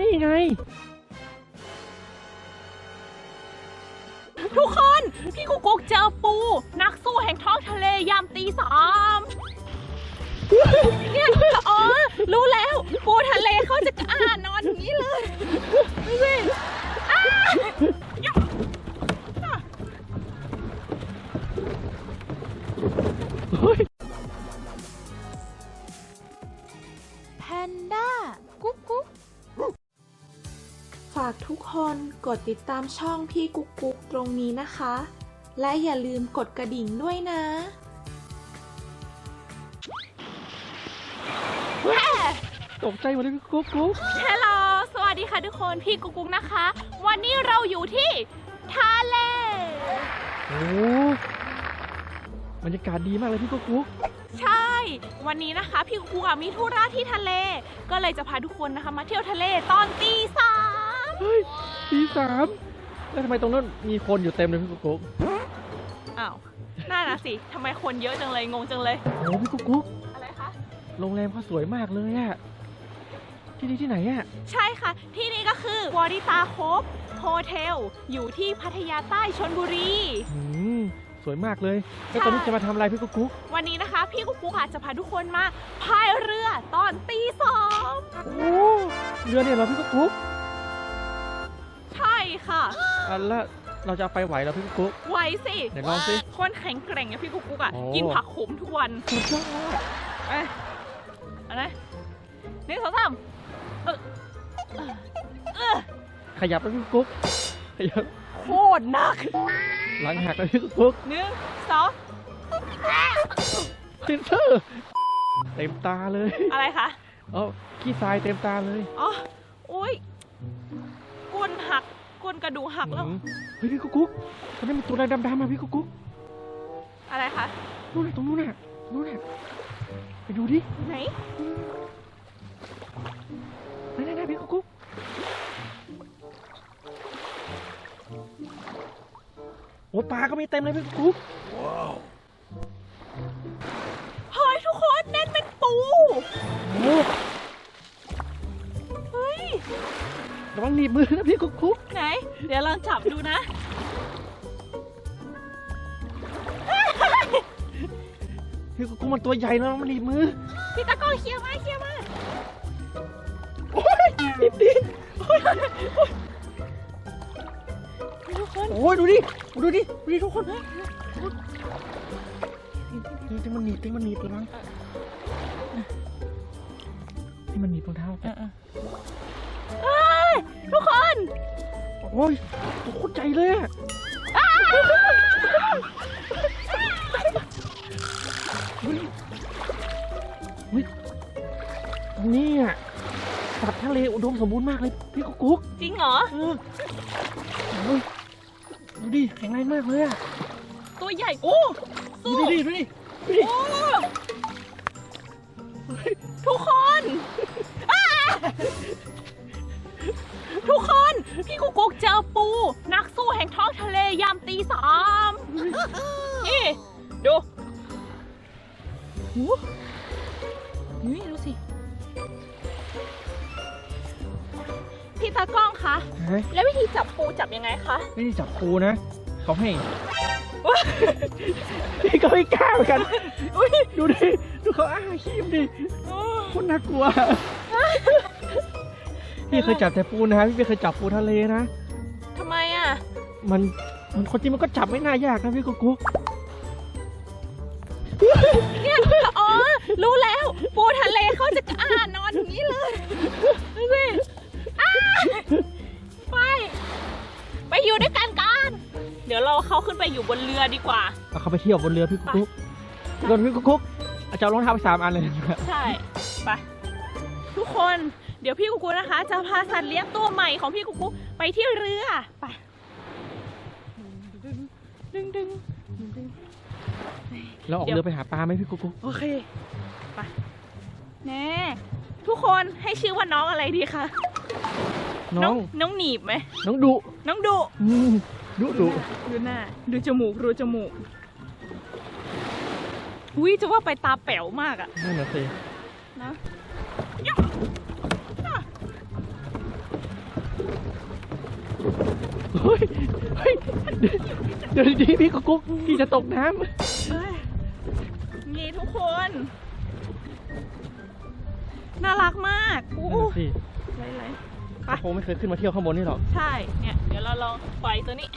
นี่ไง ทุกคน พี่กุ๊กกุ๊กเจอปู นักสู้แห่งท้องทะเลยามตีสามเนี่ยอ๋อ รู้แล้ว ปูทะเลเขาจะอ่านอนอย่างนี้เลย ดติดตามช่องพี่กุ๊กกุ๊กตรงนี้นะคะ และอย่าลืมกดกระดิ่งด้วยนะตกใจหมดเลยพี่กุ๊กกุ๊กฮัลโหลสวัสดีค่ะทุกคนพี่กุ๊กกุ๊กนะคะ วันนี้เราอยู่ที่ทะเลโอ้บรรยากาศดีมากเลยพี่กุ๊กกุ๊กใช่ วันนี้นะคะ พี่กุ๊กกุ๊กอะมีธุระที่ทะเล ก็เลยจะพาทุกคนนะคะ มาเที่ยวทะเลตอนตีสาม เฮ้ยตีสามแล้วทำไมตรงนั้นมีคนอยู่เต็มเลยพี่กุ๊กกุ๊กอ้าวน่านะสิทำไมคนเยอะจังเลยงงจังเลย โอ้พี่กุ๊กกุ๊กอะไรคะ โรงแรมเขาสวยมากเลยอะที่นี่ที่ไหนอะใช่ค่ะ ที่นี่ก็คือวอริตาโคบโฮเทล อยู่ที่พัทยาใต้ชนบุรี อืมสวยมากเลย แล้วตอนนี้จะมาทำอะไรพี่กุ๊กกุ๊กวันนี้นะคะ พี่กุ๊กกุ๊กอาจจะพาทุกคนมาพายเรือตอนตีสองโอ้เรือเนี่ยเหรอพี่กุ๊กกุ๊กใช่ ค่ะอะแล้วเราจะเอาไปไหวเหรอพี่กุ๊กกุ๊กไหวสิไหนลองสิคนแข็งแกร่งอะพี่กุ๊กกุ๊กอะโอ้ กินผักขมทุกวันสุดยอดเอ้ยเอะไรหนึ่งสองสามเออเออเออขยับแล้วพี่กุ๊กขยับโคตรหนักหลังหักแล้วพี่กุ๊กกุ๊กหนึ่งสองเซนเซอร์เต็มตาเลยอะไรคะ เอ๋อขี้ทรายเต็มตาเลย อ๋อ อุ้ยก้นหัก ก้นกระดูกหักแล้วอืมเฮ้ยพี่กุ๊กกุ๊กตอนนี้มันตัวอะไรดำๆมาพี่กุ๊กกุ๊กอะไรคะ นู่นน่ะตรงนู้นน่ะนู่นน่ะไปดูดิไหน นั่นน่ะพี่กุ๊กกุ๊กโอ้ปลาก็มีเต็มเลยพี่กุ๊กกุ๊ก ระวังหนีบมือนะพี่กุ๊กกุ๊กไหน เดี๋ยวลองจับดูนะพี่กุ๊กกุ๊กมันตัวใหญ่นะมันหนีบมือ พี่ตะกร้องเคลียร์มาเคลียร์มาโอ้ยนิดดิทุกคนโอ้ยดูดิดูดิดูดิทุกคนนี่ที่มันหนีบที่มันหนีบระวังที่มันหนีบรองเท้าเฮ้ยทุกค นโอ้ยตัวโคตรใหญ่เลยอะเฮ้ยเฮ้ยนี่อะสัตว์ทะเลอุดมสมบูรณ์มากเลยพี่กุ๊กกุ๊กจริงเหรอ เออเฮ้ยดูดิแข็งแรงมากเลยอะตัวใหญ่โอ้ดูสู้ดิดูดิดูดิโอ้ากล้องคะ เฮ้ยแล้ววิธีจับปูจับยังไงคะไม่ได้จับปูนะ เขาให้พี่ก็ไม่กล้าเหมือนกัน อุ้ยดูดิ ดูเขาอ้าขี้มดิโคตรน่ากลัว พี่เคยจับแต่ปูนะพี่ไม่เคยจับปูทะเลนะ ทำไมอะ มัน มันคนจริงมันก็จับไม่น่ายากนะพี่กุ๊กกุ๊กเนี่ยอ๋อ รู้แล้ว ปูทะเลเขาจะอ่านอนอย่างนี้เลยดูสิอ้า ไป ไปอยู่ด้วยกันกัน เดี๋ยวเราเขาขึ้นไปอยู่บนเรือดีกว่า เอาเขาไปเที่ยวบนเรือพี่กุ๊กกุ๊กโดนพี่กุ๊กกุ๊กเอาจะเอารองเท้าไปสามอันเลยนะใช่ ไป ทุกคน เดี๋ยวพี่กุ๊กกุ๊กนะคะ จะพาสัตว์เลี้ยงตัวใหม่ของพี่กุ๊กกุ๊กไปที่เรือ ไปดึงดึงดึงดึง เราออกเดี๋ยว เรือไปหาปลาไหมพี่กุ๊กกุ๊กโอเค ไป แน่ ทุกคนให้ชื่อว่าน้องอะไรดีคะ น้อง น้องหนีบไหม น้องดุน้องดุอืมดุดุดูหน้า ดูจมูกดูจมูก อุ้ยจะว่าไปตาแป๋วมากอะนั่นน่ะสินะฮ้ยเฮ้ยเดี๋ยวดีๆพี่กุ๊กกุ๊กพี่จะตกน้เอ้ยนี่ทุกคน น่ารักมากอู้ำนั่นสิ ไหลเขาคงไม่เคยขึ้นมาเที่ยวข้างบนนี่หรอกๆใช่ เนี่ย เดี๋ยวเราลองปล่อยตัวนี้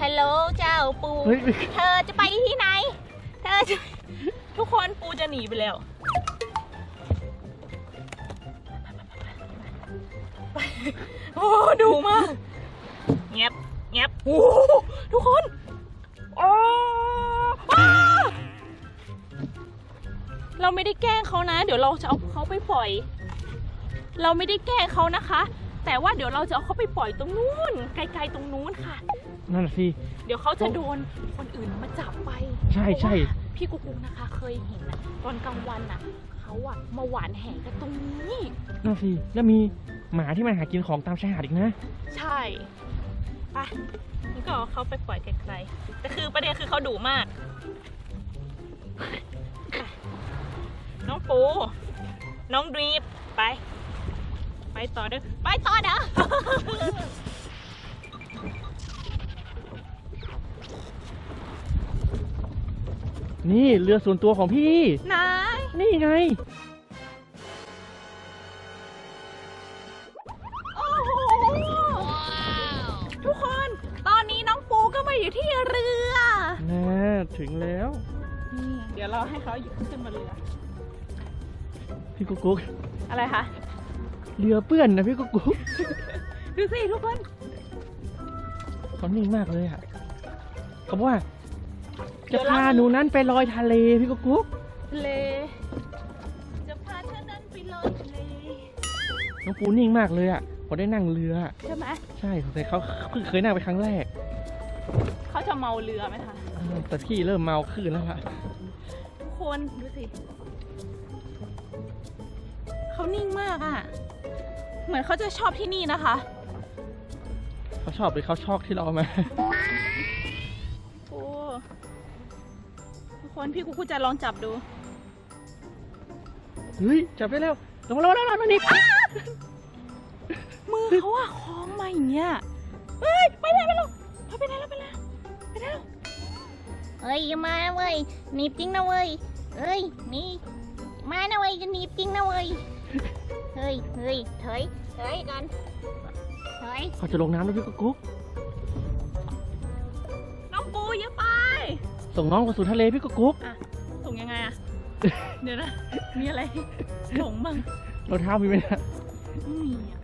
ฮัลโหลเจ้าปู เฮ้ย เธอจะไปที่ไหน เธอจะทุกคนปูจะหนีไปแล้ว โอ้ดูมากเงียบเงียบโอ้ทุกคน โอ้อ้า เราไม่ได้แกล้งเขานะ เดี๋ยวเราจะเอาเขาไปปล่อย เราไม่ได้แกล้งเขานะคะ แต่ว่าเดี๋ยวเราจะเอาเขาไปปล่อยตรงนู้นไกลๆตรงนู้นค่ะ นั่นน่ะสิ เดี๋ยวเขาจะโดนคนอื่นมาจับไปใช่ใช่ เพราะว่าพี่กุ๊กกุ๊กนะคะเคยเห็นนะตอนกลางวันน่ะเขาอะมาหวานแหกันตรงนี้ นั่นสิ แล้วมีหมาที่มันหากินของตามชายหาดอีกนะ ใช่ไปนี่ก็เอาเขาไปปล่อยไกลๆแต่คือประเด็นคือเขาดุมากไปน้องปู น้องดรีฟไป ไปต่อเด้อ ไปต่อเด้อ นี่เรือส่วนตัวของพี่นายนี่ไง โอ้โห ทุกคน ตอนนี้น้องปูก็มาอยู่ที่เรือน่าถึงแล้ว นี่ เดี๋ยวเราให้เขาอยู่ขึ้นมาเรือ พี่กุ๊กกุ๊กอะไรคะ เรือเปื้อนนะพี่กุ๊กกุ๊กดูสิทุกคนเขานิ่งมากเลยอะเขาบอกว่าเดี๋จะยวเราพาหนูนั้นไปลอยทะเลพี่กุ๊กกุ๊กทะเล จะพาเธอนั้นไปลอยทะเล น้องปูนิ่งมากเลยอะเขาได้นั่งเรือใช่ไหมใช่แต่เขาเพิ่งเคยนั่งไปครั้งแรก เขาจะเมาเรือไหมคะอืมแต่พี่เริ่มเมาขึ้นแล้วล่ะทุกคนดูสิ เขานิ่งมากอะ่ะ เหมือนเขาจะชอบที่นี่นะคะ เขาชอบหรือเขาชอบที่เราเอามาโอ้ทุกคนพี่กูกูจะลองจับดู เฮ้ยจับได้แล้วลงมาแล้วแล้วนี่มือเขาอะคล้องมาอย่างเงี้ยเฮ้ยไปแล้วไปแล้วเขาไปแล้วไปแล้วไปแล้วเฮ้ยอย่ามาเว้ยหนีบจริงนะเว้ยเฮ้ยหนี่มานะเว้ยจะหนีบจริงนะเว้ยเฮ้ยเฮ้ยถอยถอยกันถอยเขาจะลงน้ำแล้วพี่กุ๊กกุ๊กน้องปูอย่าไป ส่งน้องมาสู่ทะเลพี่กุ๊กกุ๊กส่งยังไงอะเดี๋ยวนะ มีอะไรส่งมั่งรองเท้ามีไหมนะไม่มีอะ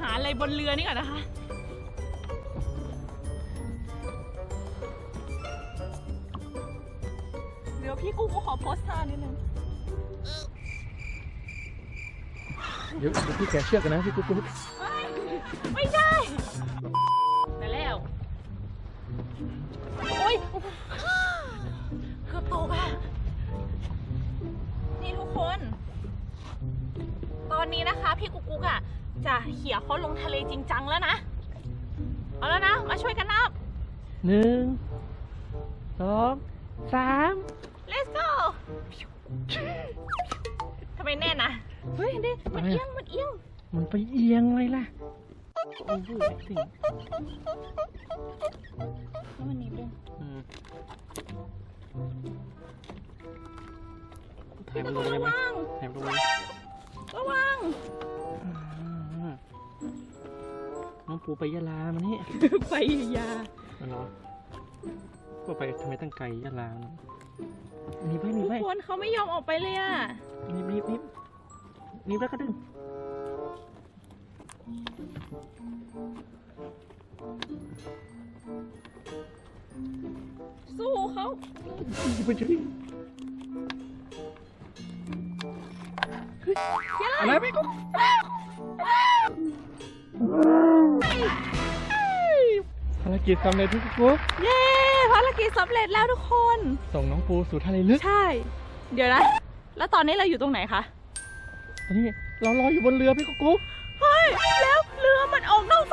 หาอะไรบนเรือนี่ก่อนนะคะ เดี๋ยวพี่กูก็ขอโพสท่านิดนึง เดี๋ยวเดี๋ยวพี่แกะเชือกกันนะพี่กุ๊กกุ๊กไม่ไม่ได้ไปแล้ว โอ๊ยเกือบตกอะ นี่ทุกคน ตอนนี้นะคะ พี่กุ๊กกุ๊กอะ จะเขี่ยเขาลงทะเลจริงจังแล้วนะ เอาแล้วนะ มาช่วยกันนับหนึ่งสองสาม let's go ทำไมแน่นนะ เฮ้ยดิมันเอียง มันเอียง มันไปเอียงเลยล่ะโอ้โหสิ่งให้มันหนีบด้วยอืมถ่ายมันลงระเลยไหมวังถ่ายมันลงเลยระวังอ่าน้องปูไปยะลามานี่ไปยาอ๋อเหรอก็ไปทำไมตั้งไกลยะลาเนอะหนีบไปหนีบทุกไปคนเขาไม่ยอมออกไปเลยอะหนีบหนีบหนีบห นีบแล้วก็ดึงสู้เขาไปช่วยอะไรไม่ก็ภารกิจสำเร็จพี่กุ๊กเย้ภารกิจสำเร็จแล้วทุกคน ส่งน้องปูสู่ทะเลลึก ใช่ เดี๋ยวนะ แล้วตอนนี้เราอยู่ตรงไหนคะตอ นี่เราลอยอยู่บนเรือพี่กุ๊กเฮ้ยแล้วเรือมันออกนอก